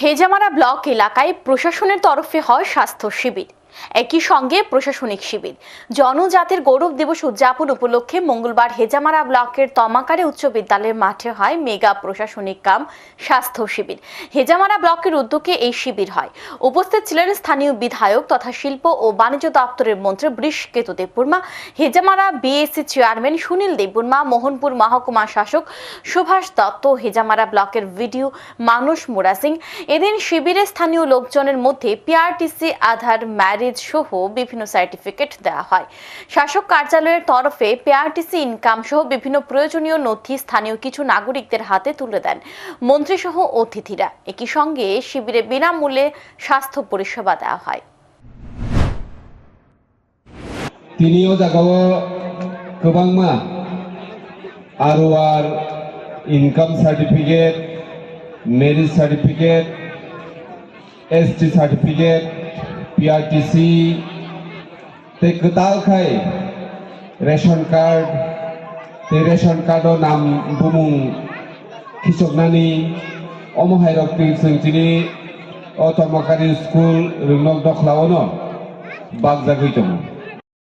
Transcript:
Hezamara block এলাকায় প্রশাসনের তরফে হয় স্বাস্থ্য শিবির। একই সঙ্গে প্রশাসনিক শিবির। জনজাতির গৌরব দিবস উদযাপন উপলক্ষে মঙ্গলবার হেজামারা ব্লকের তমাকারে উচ্চ বিদ্যালয়ের মাঠে হয় মেগা প্রশাসনিক কাম স্বাস্থ্য শিবির। হেজামারা ব্লকের উদ্যোগে এই শিবির হয়। উপস্থিত ছিলেন স্থানীয় বিধায়ক তথা শিল্প ও বাণিজ্য দপ্তরের মন্ত্রী বৃষকেতু দেববর্মা, হেজামারা বিএসসি চেয়ারম্যান সুনীল দেববর্মা, মোহনপুর মহকুমা শাসক সুভাষ দত্ত, হেজামারা ব্লকের ভিডিও মানুষ মুরা সিং। এদিন শিবিরে স্থানীয় লোকজনের মধ্যে পিআরটিসি আধার খারিজ সহ বিভিন্ন সার্টিফিকেট দেওয়া হয়। শাসক কার্যালয়ের তরফে পিআরটিসি ইনকাম সহ বিভিন্ন প্রয়োজনীয় নথি স্থানীয় কিছু নাগরিকদের হাতে তুলে দেন মন্ত্রী সহ অতিথিরা। একই সঙ্গে শিবিরে বিনামূল্যে স্বাস্থ্য পরিষেবা দেওয়া হয়। তিনিও জাগাও গোবাং মা, আর আর income certificate marriage certificate ST certificate PRTC તે કતાલ ખાય રેશન કાર્ડ તે રેશન કાર્ડો નામ ભૂમું ખીચોગનાની અમહાઈ રક્તિ સંચીની অ তর্মকারী স্কুল রিংনক দখলাও ন বাগজাগুই তোমার